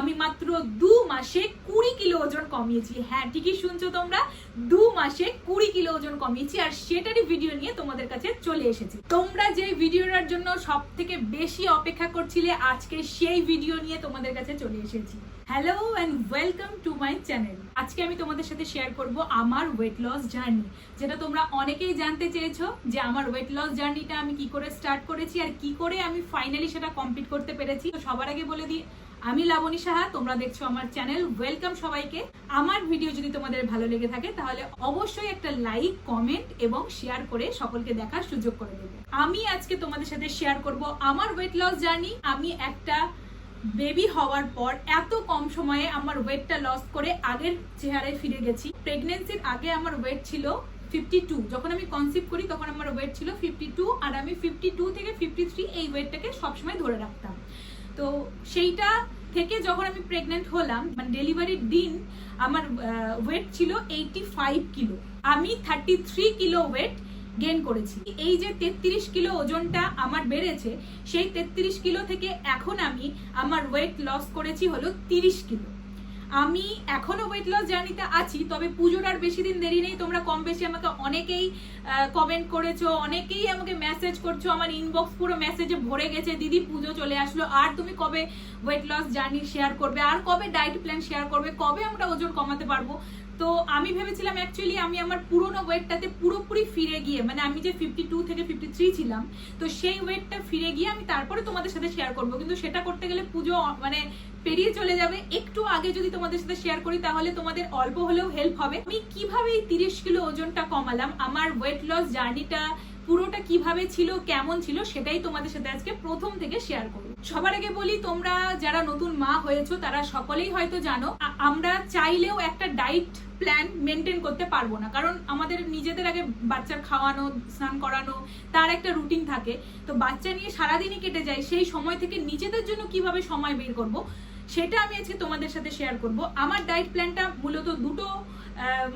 আমি মাত্র দু মাসে কুড়ি কিলো ওজন কমিয়েছি। হ্যাঁ ঠিকই শুনছো তোমরা। দু মাসে কুড়ি কিলো ওজন কমিয়েছি আর সেটারই ভিডিও নিয়ে তোমাদের কাছে চলে এসেছি। তোমরা যে ভিডিওটার জন্য সব থেকে বেশি অপেক্ষা করছিলে, আজকে সেই ভিডিও নিয়ে তোমাদের কাছে চলে এসেছি। Hello and welcome to my channel আজকে আমি তোমাদের সাথে শেয়ার করব আমার ওয়েট লস জার্নি যেটা তোমরা অনেকেই জানতে চেয়েছো যে আমার ওয়েট লস জার্নিটা আমি কি করে স্টার্ট করেছি আর কি করে আমি ফাইনালি সেটা কমপ্লিট করতে পেরেছি। তো সবার আগে বলে দিই আমি লাবণী সাহা, তোমরা দেখছ আমার চ্যানেল। ওয়েলকাম সবাইকে। আমার ভিডিও যদি তোমাদের ভালো লেগে থাকে, তাহলে অবশ্যই একটা লাইক কমেন্ট এবং শেয়ার করে সকলকে দেখার সুযোগ করে দেবে। আমি আজকে তোমাদের সাথে শেয়ার করব আমার ওয়েট লস জার্নি আমি একটা বেবি হওয়ার পর এত কম সময়ে আমার ওয়েটটা লস করে আগের চেহারায় ফিরে গেছি। প্রেগনেন্সির আগে আমার ওয়েট ছিল ফিফটি টু যখন আমি কনসিভ করি, তখন আমার ওয়েট ছিল ফিফটি টু আর আমি ফিফটি টু থেকে ফিফটি থ্রি এই ওয়েটটাকে সবসময় ধরে রাখতাম। তো সেইটা থেকে যখন আমি প্রেগনেন্ট হলাম মানে ডেলিভারির দিন আমার ওয়েট ছিল এইটি ফাইভ কিলো আমি thirty three kilo weight gain করেছি। এই যে তেত্রিশ কিলো ওজনটা আমার বেড়েছে, সেই তেত্রিশ কিলো থেকে এখন আমি আমার ওয়েট লস করেছি হলো তিরিশ কিলো আমি এখনও ওয়েট লস জার্নিতে আছি, তবে পুজোর আর বেশি দিন দেরি নেই। তোমরা কম বেশি আমাকে অনেকেই কমেন্ট করেছ, অনেকেই আমাকে মেসেজ করছ, আমার ইনবক্স পুরো মেসেজে ভরে গেছে, দিদি, পুজো চলে আসলো, আর তুমি কবে ওয়েট লস জার্নি শেয়ার করবে? আর কবে ডায়েট প্ল্যান শেয়ার করবে? কবে আমরা ওজন কমাতে পারব? তো আমি ভেবেছিলাম অ্যাকচুয়ালি আমি আমার পুরোনো ওয়েটটাতে পুরোপুরি ফিরে গিয়ে মানে আমি যে ফিফটি টু থেকে ফিফটি থ্রি ছিলাম, তো সেই ওয়েটটা ফিরে গিয়ে আমি তারপরে তোমাদের সাথে শেয়ার করব। কিন্তু সেটা করতে গেলে পুজো মানে পেরিয়ে চলে যাবে। একটু আগে যদি তোমাদের সাথে শেয়ার করি, তাহলে তোমাদের অল্প হলেও হেল্প হবে। আমি কীভাবে এই তিরিশ কিলো ওজনটা কমালাম? আমার ওয়েট লস জার্নিটা পুরোটা কীভাবে ছিল, কেমন ছিল সেটাই তোমাদের সাথে আজকে প্রথম থেকে শেয়ার করব। সবার আগে বলি, তোমরা যারা নতুন মা হয়েছো, তারা সকলেই হয়তো জানো আমরা চাইলেও একটা ডাইট প্ল্যান মেনটেন করতে পারব না। কারণ আমাদের নিজেদের আগে বাচ্চার খাওয়ানো, স্নান করানো, তার একটা রুটিন থাকে। তো বাচ্চা নিয়ে সারাদিনই কেটে যায়, সেই সময় থেকে নিজেদের জন্য কীভাবে সময় বের করব, সেটা আমি আজকে তোমাদের সাথে শেয়ার করব। আমার ডাইট প্ল্যানটা মূলত দুটো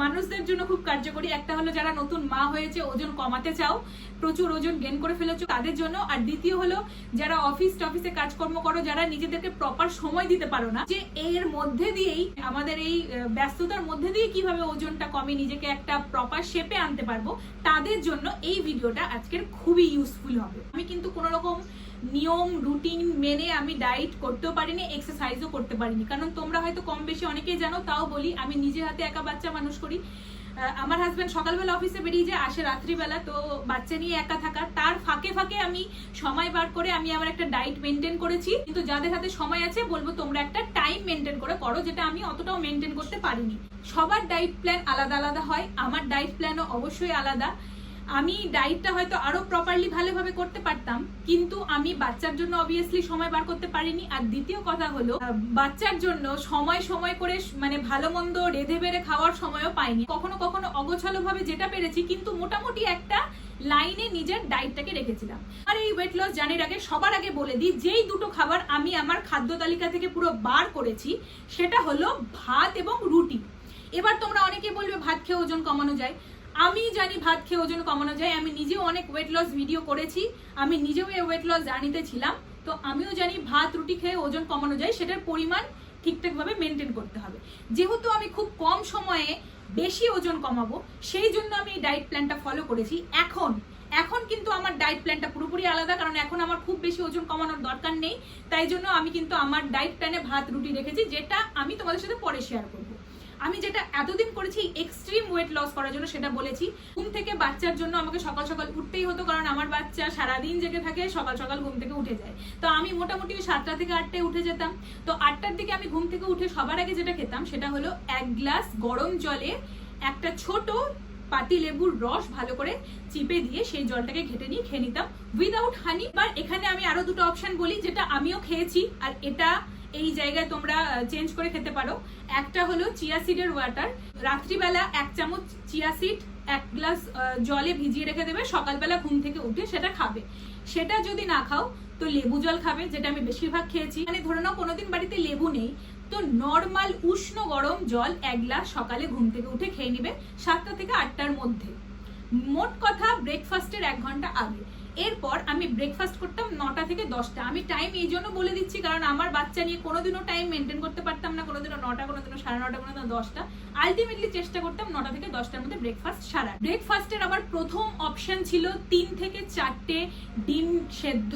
মানুষদের জন্য খুব কার্যকরী। একটা হলো যারা নতুন মা হয়েছে, ওজন কমাতে চাও, প্রচুর ওজন গেন করে ফেলেছো তাদের জন্য। আর দ্বিতীয় হলো, যারা অফিস টফিসে কাজকর্ম করো, যারা নিজেদেরকে প্রপার সময় দিতে পারো না, যে এর মধ্যে দিয়েই, আমাদের এই ব্যস্ততার মধ্যে দিয়ে কীভাবে ওজনটা কমে নিজেকে একটা প্রপার শেপে আনতে পারব, তাদের জন্য এই ভিডিওটা আজকের খুবই ইউজফুল হবে। আমি কিন্তু কোনো রকম নিয়ম, রুটিন মেনে আমি ডায়েট করতেও পারিনি এক্সারসাইজও করতে পারিনি। কারণ তোমরা হয়তো কম বেশি অনেকেই জানো, তাও বলি, আমি নিজে হাতে একা বাচ্চা মানুষ করি। আমার হাজব্যান্ড সকালবেলা অফিসে বেরিয়ে যায়, আসে রাত্রিবেলা, তো বাচ্চা নিয়ে একা থাকা। তার ফাঁকে ফাঁকে আমি সময় বার করে আমি আমার একটা ডায়েট মেনটেন করেছি। কিন্তু যাদের হাতে সময় আছে, বলব তোমরা একটা টাইম মেনটেন করে করো, যেটা আমি অতটাও মেনটেন করতে পারিনি। সবার ডায়েট প্ল্যান আলাদা আলাদা হয়, আমার ডায়েট প্ল্যানও অবশ্যই আলাদা। আমি ডায়েটটা হয়তো আরও প্রপারলি ভালোভাবে করতে পারতাম, কিন্তু আমি বাচ্চার জন্য অবভিয়াসলি সময় বার করতে পারিনি। আর দ্বিতীয় কথা হলো বাচ্চার জন্য সময় সময় করে মানে ভালো মন্দ রেধে বেড়ে খাওয়ার সময়ও পাইনি। কখনো কখনো অগোছালো ভাবে যেটা পেরেছি, কিন্তু মোটামুটি একটা লাইনে নিজের ডায়েটটাকে রেখেছিলাম। আর এই ওয়েট লস জানির আগে সবার আগে বলে দিই, যেই দুটো খাবার আমি আমার খাদ্য তালিকা থেকে পুরো বার করেছি, সেটা হলো ভাত এবং রুটি। এবার তোমরা অনেকে বলবে, ভাত খেয়ে ওজন কমানো যায়। আমি জানি ভাত খেয়ে ওজন কমানো যায়, আমি নিজেও অনেক ওয়েট লস ভিডিও করেছি, আমি নিজেও এই ওয়েট লস জার্নিতে ছিলাম, তো আমিও জানি ভাত, রুটি খেয়ে ওজন কমানো যায়, সেটার পরিমাণ ঠিকঠাকভাবে মেনটেন করতে হবে। যেহেতু আমি খুব কম সময়ে বেশি ওজন কমাবো, সেই জন্য আমি এই ডায়েট প্ল্যানটা ফলো করেছি। এখন এখন কিন্তু আমার ডায়েট প্ল্যানটা পুরোপুরি আলাদা, কারণ এখন আমার খুব বেশি ওজন কমানোর দরকার নেই, তাই জন্য আমি কিন্তু আমার ডায়েট প্ল্যানে ভাত, রুটি রেখেছি, যেটা আমি তোমাদের সাথে পরে শেয়ার করব। আমি যেটা এতদিন করেছি এক্সট্রিম ওয়েট লস করার জন্য সেটা বলেছি। ঘুম থেকে বাচ্চার জন্য আমাকে সকাল সকাল উঠতেই হতো, কারণ আমার বাচ্চা সারাদিন জেগে থাকে, সকাল সকাল ঘুম থেকে উঠে যায়। তো আমি মোটামুটি ওই সাতটা থেকে আটটায় উঠে যেতাম। তো আটটার দিকে আমি ঘুম থেকে উঠে সবার আগে যেটা খেতাম সেটা হলো এক গ্লাস গরম জলে একটা ছোট পাতি লেবুর রস ভালো করে চিপে দিয়ে সেই জলটাকে ঘেটে নিয়ে খেয়ে নিতাম। উইদাউট হানি বা এখানে আমি আরও দুটো অপশন বলি, যেটা আমিও খেয়েছি, আর এটা এই জায়গায় তোমরা চেঞ্জ করে খেতে পারো। একটা হলো চিয়া সিডের ওয়াটার রাত্রিবেলা এক চামচ চিয়া সিড এক গ্লাস জলে ভিজিয়ে রেখে দেবে। সকালবেলা ঘুম থেকে উঠে সেটা খাবে। সেটা যদি না খাও, তো লেবু জল খাবে, যেটা আমি বেশিরভাগ খেয়েছি। মানে ধরে নাও, কোনোদিন বাড়িতে লেবু নেই, তো নর্মাল উষ্ণ গরম জল এক গ্লাস সকালে ঘুম থেকে উঠে খেয়ে নিবে সাতটা থেকে আটটার মধ্যে। মোট কথা ব্রেকফাস্টের এক ঘণ্টা আগে। এরপর আমি ব্রেকফাস্ট করতাম নটা থেকে দশটা। আমি টাইম এই জন্য বলে দিচ্ছি, কারণ আমার বাচ্চা নিয়ে কোনোদিনও টাইম মেনটেন করতে পারতাম না, কোনোদিনও নটা, কোনোদিনও সাড়ে নটা পর্যন্ত দশটা। আলটিমেটলি চেষ্টা করতাম নটা থেকে দশটার মধ্যে ব্রেকফাস্ট সারা ব্রেকফাস্টের আমার প্রথম অপশন ছিল তিন থেকে চারটে ডিম সেদ্ধ।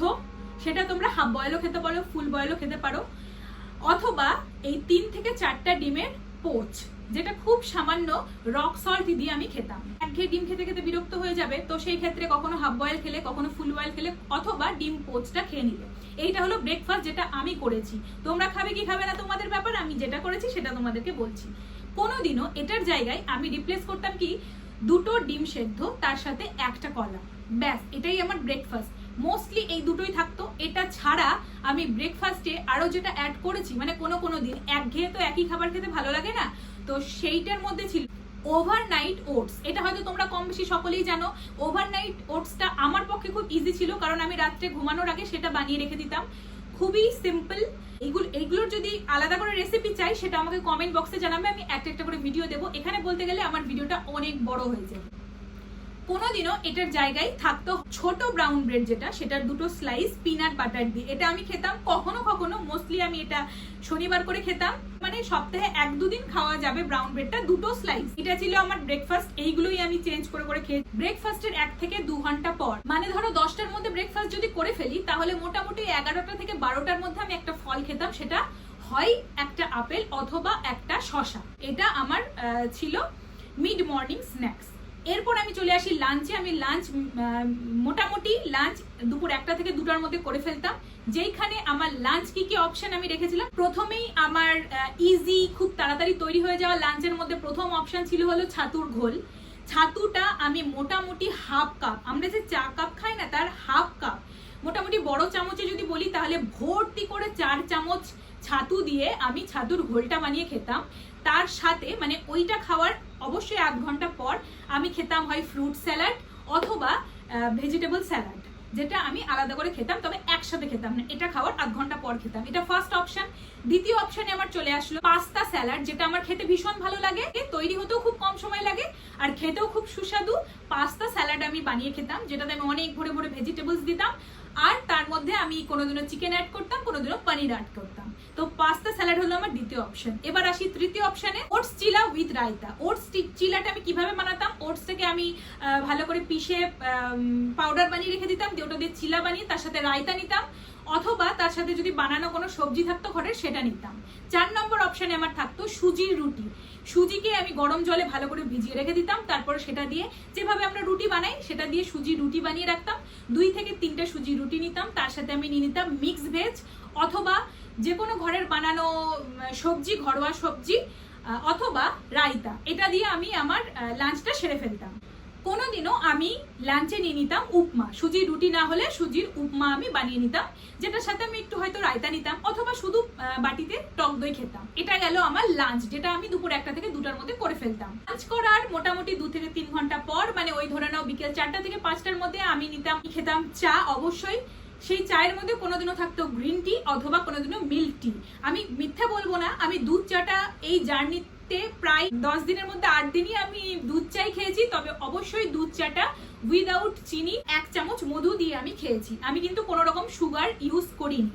সেটা তোমরা হাফ বয়েলও খেতে পারো ফুল বয়েলও খেতে পারো। অথবা এই তিন থেকে চারটা ডিমের পোচ যেটা খুব সামান্য রক সল্ট দিয়ে আমি খেতাম। একঘেয়ে ডিম খেতে খেতে বিরক্ত হয়ে যাবে, তো সেই ক্ষেত্রে কখনো হাফ বয়েল খেলে, কখনো ফুল বয়েল খেলে, অথবা ডিম পোচটা খেয়ে নিলে। এইটা হলো ব্রেকফাস্ট যেটা আমি করেছি। তোমরা খাবে কি খাবে না তোমাদের ব্যাপার, আমি যেটা করেছি সেটা তোমাদেরকে বলছি। কোনোদিনও এটার জায়গায় আমি রিপ্লেস করতাম কি, দুটো ডিম সেদ্ধ, তার সাথে একটা কলা। ব্যাস, এটাই আমার ব্রেকফাস্ট মোস্টলি এই দুটোই থাকতো। এটা ছাড়া আমি ব্রেকফাস্টে আরও যেটা অ্যাড করেছি মানে কোনো কোনো দিন একঘেয়ে তো একই খাবার খেতে ভালো লাগে না তো সেইটার মধ্যে ছিল ওভারনাইট ওটস এটা হয়তো তোমরা কম বেশি সকলেই জানো। ওভারনাইট ওটসটা আমার পক্ষে খুব ইজি ছিল, কারণ আমি রাত্রে ঘুমানোর আগে সেটা বানিয়ে রেখে দিতাম। খুবই সিম্পল এইগুলো এইগুলোর যদি আলাদা করে রেসিপি চাই, সেটা আমাকে কমেন্ট বক্সে জানাবে, আমি একটা একটা করে ভিডিও দেবো। এখানে বলতে গেলে আমার ভিডিওটা অনেক বড় হয়ে যাবে। কোনোদিনও এটার জায়গায় থাকতো ছোট ব্রাউন ব্রেড যেটা, সেটার দুটো স্লাইস পিনাট বাটার দিয়ে। এটা আমি খেতাম কখনো কখনো মোস্টলি আমি এটা শনিবার করে খেতাম। মানে সপ্তাহে এক দুদিন খাওয়া যাবে ব্রাউন ব্রেডটা দুটো স্লাইস এটা ছিল আমার ব্রেকফাস্ট এইগুলোই আমি চেঞ্জ করে করে খেয়ে ব্রেকফাস্টের এক থেকে দু ঘণ্টা পর। মানে ধরো দশটার মধ্যে ব্রেকফাস্ট যদি করে ফেলি, তাহলে মোটামুটি এগারোটা থেকে বারোটার মধ্যে আমি একটা ফল খেতাম, সেটা হয় একটা আপেল অথবা একটা শশা এটা আমার ছিল মিড মর্নিং স্ন্যাক্স এরপর আমি চলে আসি লাঞ্চে আমি লাঞ্চ মোটামুটি লাঞ্চ দুপুর একটা থেকে দুটার মধ্যে করে ফেলতাম। যেইখানে আমার লাঞ্চ কি কি অপশন আমি রেখেছিলাম? প্রথমেই আমার ইজি খুব তাড়াতাড়ি তৈরি হয়ে যাওয়া লাঞ্চের মধ্যে প্রথম অপশন ছিল হলো ছাতুর ঘোল। ছাতুটা আমি মোটামুটি হাফ কাপ আমরা যে চা কাপ খাই না, তার হাফ কাপ মোটামুটি বড় চামচে যদি বলি, তাহলে ভর্তি করে চার চামচ ছাতু দিয়ে আমি ছাতুর ঘোলটা বানিয়ে খেতাম। তার সাথে মানে ওইটা খাওয়ার অবশ্যই আধ ঘণ্টা পর আমি খেতাম হয় ফ্রুট স্যালাড অথবা ভেজিটেবল স্যালাড যেটা আমি আলাদা করে খেতাম, তবে একসাথে খেতাম। না এটা খাওয়ার আধ ঘণ্টা পর খেতাম। এটা ফার্স্ট অপশন দ্বিতীয় অপশনে আমার চলে আসলো পাস্তা স্যালাড যেটা আমার খেতে ভীষণ ভালো লাগে। তৈরি হতেও খুব কম সময় লাগে আর খেতেও খুব সুস্বাদু। পাস্তা স্যালাড আমি বানিয়ে খেতাম, যেটাতে আমি অনেক ভরে ভরে ভেজিটেবলস দিতাম। আর তার মধ্যে আমি কোনোদিনও চিকেন অ্যাড করতাম, কোনোদিনও পনির অ্যাড করতাম। তো পাস্তা স্যালাড হলো আমার দ্বিতীয় অপশন এবার আসি তৃতীয় অপশনে oats chilla with raita oats চিলাটা আমি কীভাবে বানাতাম? ওটস থেকে আমি ভালো করে পিষে পাউডার বানিয়ে রেখে দিতাম, দিয়ে ওটা দিয়ে চিলা বানিয়ে তার সাথে রায়তা নিতাম। অথবা তার সাথে যদি বানানো কোনো সবজি থাকতো ঘরের সেটা নিতাম। চার নম্বর অপশনে আমার থাকতো সুজির রুটি। সুজিকে আমি গরম জলে ভালো করে ভিজিয়ে রেখে দিতাম, তারপর সেটা দিয়ে যেভাবে আমরা রুটি বানাই, সেটা দিয়ে সুজি রুটি বানিয়ে রাখতাম। দুই থেকে তিনটা সুজি রুটি নিতাম, তার সাথে আমি নিয়ে নিতাম মিক্স ভেজ অথবা যে কোনো ঘরের বানানো সবজি, ঘরোয়া সবজি অথবা রায়তা। এটা দিয়ে আমি আমার লাঞ্চটা সেরে ফেলতাম। কোনোদিনও আমি লাঞ্চে নিয়ে নিতাম উপমা। সুজির রুটি না হলে সুজির উপমা আমি বানিয়ে নিতাম, যেটার সাথে আমি একটু হয়তো রায়তা নিতাম অথবা শুধু বাটিতে টক দই খেতাম। এটা গেল আমার লাঞ্চ যেটা আমি দুপুর একটা থেকে দুটার মধ্যে করে ফেলতাম। লাঞ্চ করার মোটামুটি দু থেকে তিন ঘণ্টা পর মানে ওই ধরে নাও বিকেল চারটা থেকে পাঁচটার মধ্যে আমি নিতাম খেতাম চা অবশ্যই। সেই চায়ের মধ্যে কোনোদিনও থাকতো গ্রিন টি অথবা কোনোদিনও মিল্ক টি আমি মিথ্যা বলব না, আমি দুধ চাটা এই জার্নিতে প্রায় দশ দিনের মধ্যে আট দিনই আমি দুধ চাই খেয়েছি, তবে অবশ্যই দুধ চাটা উইদাউট চিনি, এক চামচ মধু দিয়ে আমি খেয়েছি। আমি কিন্তু কোনো রকম সুগার ইউজ করিনি।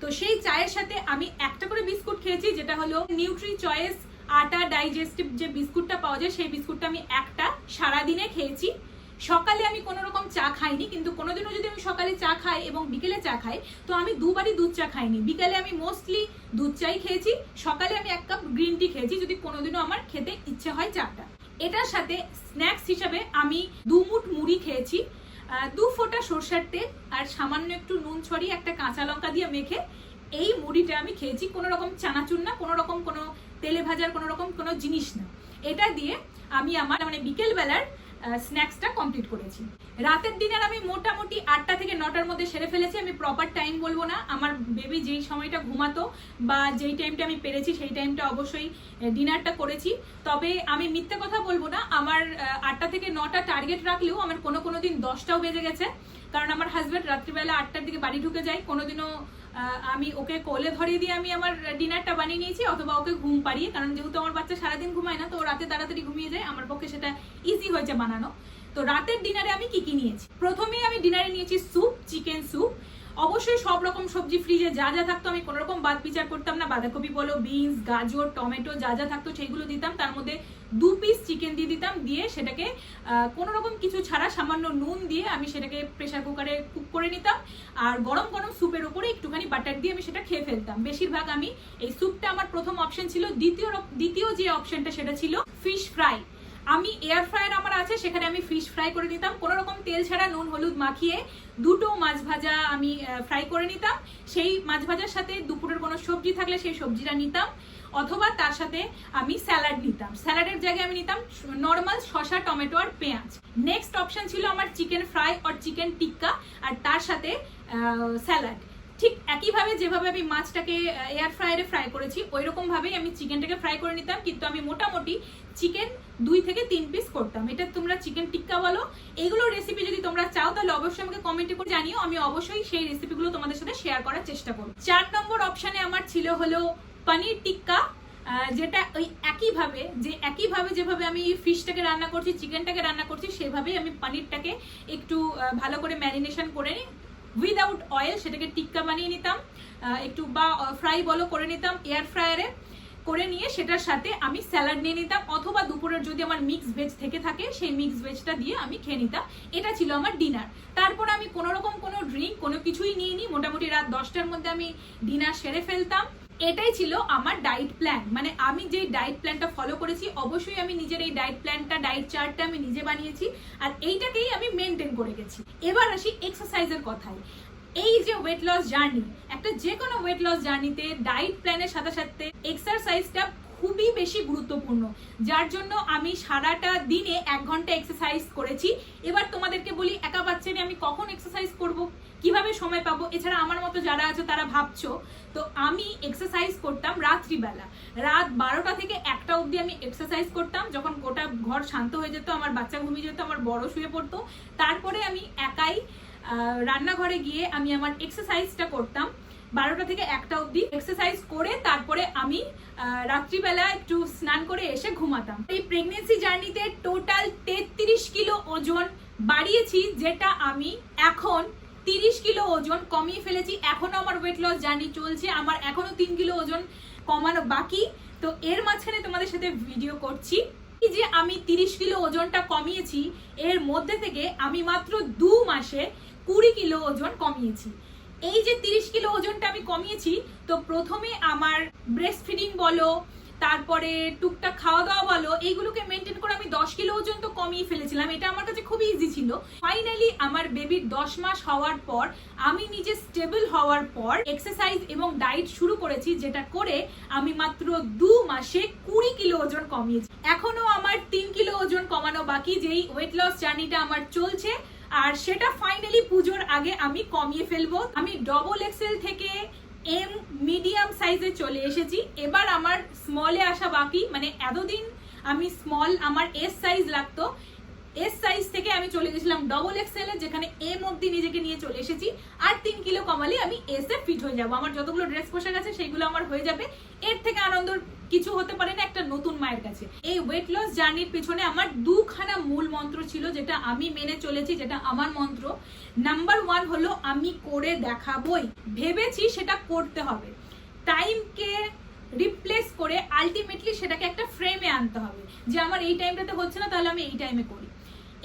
তো সেই চায়ের সাথে আমি একটা করে বিস্কুট খেয়েছি, যেটা হলো নিউট্রি চয়েস আটা ডাইজেস্টিভ যে বিস্কুটটা পাওয়া যায়, সেই বিস্কুটটা আমি একটা সারাদিনে খেয়েছি। সকালে আমি কোনো রকম চা খাইনি, কিন্তু কোনোদিনও যদি আমি সকালে চা খাই এবং বিকেলে চা খাই, তো আমি দুবারই দুধ চা খাইনি। বিকেলে আমি মোস্টলি দুধ চাই খেয়েছি, সকালে আমি এক কাপ গ্রিন টি খেয়েছি, যদি কোনোদিনও আমার খেতে ইচ্ছে হয় চাটা। এটার সাথে স্ন্যাক্স হিসাবে আমি দু মুঠ মুড়ি খেয়েছি দু ফোঁটা সরষের তেল আর সামান্য একটু নুন ছড়িয়ে একটা কাঁচা লঙ্কা দিয়ে মেখে এই মুড়িটা আমি খেয়েছি। কোনো রকম চানাচুর না, কোনো রকম কোনো তেলে ভাজার কোনো রকম কোনো জিনিস না। এটা দিয়ে আমি আমার মানে বিকেল বেলার স্ন্যাক্সটা কমপ্লিট করেছি। রাতের ডিনার আমি মোটামুটি আটটা থেকে নটার মধ্যে সেরে ফেলেছি, আমি প্রপার টাইম বলব না। আমার বেবি যেই সময়টা ঘুমাতো বা যেই টাইমটা আমি পেরেছি, সেই টাইমটা অবশ্যই ডিনারটা করেছি। তবে আমি মিথ্যে কথা বলব না, আমার আটটা থেকে নটা টার্গেট রাখলেও আমার কোনো কোনো দিন দশটাও বেজে গেছে। কারণ আমার হাজব্যান্ড রাত্রিবেলা আটটার দিকে বাড়ি ঢুকে যায়, কোনোদিনও আমি ওকে কোলে ধরিয়ে দিয়ে আমি আমার ডিনারটা বানিয়ে নিয়েছি, অথবা ওকে ঘুম পাড়িয়ে, কারণ যেহেতু আমার বাচ্চা সারাদিন ঘুমায় না, তো রাতে তাড়াতাড়ি ঘুমিয়ে যায়, আমার পক্ষে সেটা ইজি হয়েছে বানানো। তো রাতের ডিনারে আমি কি কি নিয়েছি? প্রথমেই আমি ডিনারে নিয়েছি স্যুপ চিকেন স্যুপ অবশ্যই সব রকম সবজি ফ্রিজে যা যা থাকতো, আমি কোনো রকম বাদ বিচার করতাম না। বাঁধাকপি বলো বিনস গাজর টমেটো যা যা থাকতো সেইগুলো দিতাম। তার মধ্যে দু পিস চিকেন দিয়ে দিতাম। দিয়ে সেটাকে কোনো রকম কিছু ছাড়া সামান্য নুন দিয়ে আমি সেটাকে প্রেসার কুকারে কুক করে নিতাম। আর গরম গরম স্যুপের উপরে একটুখানি বাটার দিয়ে আমি সেটা খেয়ে ফেলতাম। বেশিরভাগ আমি এই স্যুপটা আমার প্রথম অপশন ছিল। দ্বিতীয় দ্বিতীয় যে অপশনটা সেটা ছিল ফিশ ফ্রাই আমি এয়ার ফ্রায়ার আমার আছে, সেখানে আমি ফিশ ফ্রাই করে নিতাম কোনো রকম তেল ছাড়া নুন, হলুদ মাখিয়ে দুটো মাছ ভাজা আমি ফ্রাই করে নিতাম। সেই মাছ ভাজার সাথে দুপুরের কোনো সবজি থাকলে সেই সবজিটা নিতাম। অথবা তার সাথে আমি স্যালাড নিতাম। স্যালাডের জায়গায় আমি নিতাম নর্মাল শসা, টমেটো আর পেঁয়াজ। নেক্সট অপশন ছিল আমার চিকেন ফ্রাই আর চিকেন টিক্কা আর তার সাথে স্যালাড ঠিক একইভাবে যেভাবে আমি মাছটাকে এয়ার ফ্রায়ারে ফ্রাই করেছি ওই রকম ভাবেই আমি চিকেনটাকে ফ্রাই করে নিতাম, কিন্তু আমি মোটামুটি চিকেন দুই থেকে তিন পিস করতাম। এটা তোমরা চিকেন টিক্কা বলো। এগুলো রেসিপি যদি তোমরা চাও, তাহলে অবশ্যই আমাকে কমেন্টে করে জানিও। আমি অবশ্যই সেই রেসিপিগুলো তোমাদের সাথে শেয়ার করার চেষ্টা করব। চার নম্বর অপশানে আমার ছিল হলো পনির টিক্কা যেটা ওই একইভাবে, যে একইভাবে যেভাবে আমি ফিশটাকে রান্না করছি চিকেনটাকে রান্না করছি, সেভাবেই আমি পনিরটাকে একটু ভালো করে ম্যারিনেশন করে নিই। উইদাউট অয়েল সেটাকে টিক্কা বানিয়ে নিতাম। একটু বা ফ্রাই বলো, করে নিতাম এয়ার ফ্রায়ারে করে নিয়ে সেটার সাথে আমি স্যালাড নিয়ে নিতাম, অথবা দুপুরের যদি আমার মিক্স ভেজ থেকে থাকে, সেই মিক্স ভেজটা দিয়ে আমি খেয়ে নিতাম। এটা ছিল আমার ডিনার তারপর আমি কোনো রকম কোনো ড্রিঙ্ক কোনো কিছুই নিয়ে মোটামুটি রাত দশটার মধ্যে আমি ডিনার সেরে ফেলতাম। এটাই ছিল আমার ডায়েট প্ল্যান মানে আমি যে ডায়েট প্ল্যানটা ফলো করেছি, অবশ্যই আমি নিজের এই ডায়েট প্ল্যানটা ডায়েট চার্টটা আমি নিজে বানিয়েছি আর এইটাকেই আমি মেনটেন করে গেছি। এবার আসি এক্সারসাইজের কথায়। এই যে ওয়েট লস জার্নি একটা যে কোনো ওয়েট লস জার্নিতে ডায়েট প্ল্যানের সাথে সাথে এক্সারসাইজটা খুবই বেশি গুরুত্বপূর্ণ, যার জন্য আমি সারাটা দিনে এক ঘণ্টা এক্সারসাইজ করেছি। এবার তোমাদেরকে বলি, একা বাচ্চা আমি কখন এক্সারসাইজ করব? কীভাবে সময় পাবো? এছাড়া আমার মতো যারা আছে, তারা ভাবছ। তো আমি এক্সারসাইজ করতাম রাত্রিবেলা। রাত বারোটা থেকে একটা অবধি আমি এক্সারসাইজ করতাম, যখন গোটা ঘর শান্ত হয়ে যেত, আমার বাচ্চা ঘুমিয়ে যেত, আমার বড় শুয়ে পড়তো। তারপরে আমি একাই রান্নাঘরে গিয়ে আমি আমার এক্সারসাইজটা করতাম। বারোটা থেকে একটা অবধি এক্সারসাইজ করে তারপরে আমি রাত্রিবেলা একটু স্নান করে এসে ঘুমাতাম। এই প্রেগনেন্সি জার্নিতে টোটাল তেত্রিশ কিলো ওজন বাড়িয়েছি, যেটা আমি এখন তিরিশ কিলো ওজন কমিয়ে ফেলেছি। এখনও আমার ওয়েট লস জার্নি চলছে, আমার এখনও তিন কিলো ওজন কমানো বাকি। তো এর মাঝখানে তোমাদের সাথে ভিডিও করছি। যে আমি তিরিশ কিলো ওজনটা কমিয়েছি, এর মধ্যে থেকে আমি মাত্র দু মাসে কুড়ি কিলো ওজন কমিয়েছি। এই যে তিরিশ কিলো ওজনটা আমি কমিয়েছি, তো প্রথমে আমার ব্রেস্ট ফিডিং বলো, তারপরে টুকটাক খাওয়া দাওয়া বলো, এইগুলোকে মেনটেন করে আমি দশ কিলো ওজন তো কমিয়ে ফেলেছিলাম। এটা আমার কাছে খুবই ইজি ছিল। ফাইনালি আমার বেবির দশ মাস হওয়ার পর, আমি নিজে স্টেবল হওয়ার পর এক্সারসাইজ এবং ডায়েট শুরু করেছি, যেটা করে আমি মাত্র দু মাসে কুড়ি কিলো ওজন কমিয়েছি। এখনও আমার তিন কিলো ওজন কমানো বাকি, যেই ওয়েট লস জার্নিটা আমার চলছে আর সেটা ফাইনালি পুজোর আগে আমি কমিয়ে ফেলব। আমি ডবল এক্সেল থেকে এম মিডিয়াম সাইজে চলে এসেছি। এবার আমার স্মলে আসা বাকি। মানে এতদিন আমি স্মল আমার এস সাইজ লাগতো। এস সাইজ থেকে আমি চলে গেছিলাম ডবল এক্সেল যেখানে এম অব্দি নিজেকে নিয়ে চলে এসেছি। আর তিন কিলো কমালে আমি এস এ ফিট হয়ে যাব। আমার যতগুলো ড্রেস পোশাক আছে সেইগুলো আমার হয়ে যাবে। এর থেকে আনন্দর কিছু হতে পারে না একটা নতুন মায়ের কাছে। এই ওয়েট লস জার্নির পিছনে আমার দুখানা মূল মন্ত্র ছিল, যেটা আমি মেনে চলেছি, যেটা আমার মন্ত্র। নাম্বার ওয়ান হলো, আমি করে দেখাবই। ভেবেছি সেটা করতে হবে। টাইমকে রিপ্লেস করে আলটিমেটলি সেটাকে একটা ফ্রেমে আনতে হবে। যে আমার এই টাইমটাতে হচ্ছে না, তাহলে আমি এই টাইমে করি।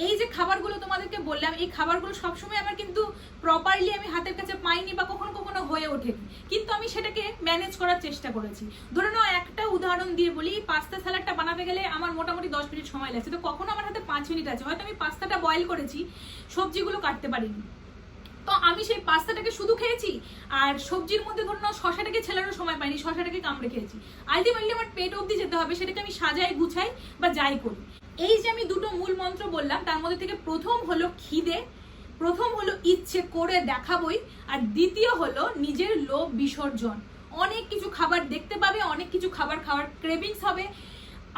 এই যে খাবারগুলো তোমাদেরকে বললাম, এই খাবারগুলো সবসময় আমার কিন্তু প্রপারলি আমি হাতের কাছে পাইনি বা কখনো কখনো হয়ে ওঠেনি। কিন্তু আমি সেটাকে ম্যানেজ করার চেষ্টা করেছি। ধরে নাও, একটা উদাহরণ দিয়ে বলি পাস্তা স্যালাডটা বানাতে গেলে আমার মোটামুটি দশ মিনিট সময় লাগছে। তো কখনো আমার হাতে পাঁচ মিনিট আছে, হয়তো আমি পাস্তাটা বয়েল করেছি, সবজিগুলো কাটতে পারিনি। তো আমি সেই পাস্তাটাকে শুধু খেয়েছি, আর সবজির মধ্যে ধরুন শশাটাকে ছেলানোর সময় পাইনি শশাটাকে কামড়ে খেয়েছি। আলটিমেটলি আমার পেট অবধি যেতে হবে, সেটাকে আমি সাজাই, গুছাই বা যাই করি। এই যে আমি দুটো মূল মন্ত্র বললাম, তার মধ্যে থেকে প্রথম হলো খিদে, প্রথম হলো ইচ্ছে করে দেখাবই আর দ্বিতীয় হলো নিজের লোভ বিসর্জন। অনেক কিছু খাবার দেখতে পাবে, অনেক কিছু খাবার খাওয়ার ক্রেভিংস হবে।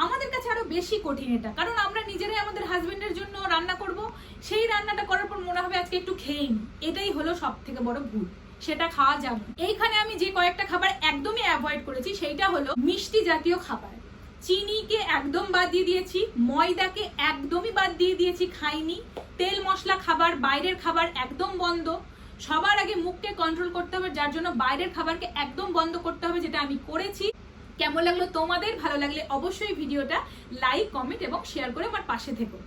আমাদের কাছে আরও বেশি কঠিন এটা, কারণ আমরা নিজেরাই আমাদের হাজবেন্ডের জন্য রান্না করব, সেই রান্নাটা করার পর মনে হবে আজকে একটু খেয়েই নি। এটাই হলো সব থেকে বড় ভুল, সেটা খাওয়া যাবে এইখানে আমি যে কয়েকটা খাবার একদমই অ্যাভয়েড করেছি, সেইটা হলো মিষ্টি জাতীয় খাবার। চিনিকে একদম বাদ দিয়ে দিয়েছি, ময়দাকে একদমই বাদ দিয়ে দিয়েছি খাইনি, তেল মশলা খাবার, বাইরের খাবার একদম বন্ধ। সবার আগে মুখকে কন্ট্রোল করতে হবে, যার জন্য বাইরের খাবারকে একদম বন্ধ করতে হবে, যেটা আমি করেছি। কেমন লাগল তোমাদের? ভালো লাগলে অবশ্যই ভিডিওটা লাইক কমেন্ট এবং শেয়ার করে আমার পাশে থেকো।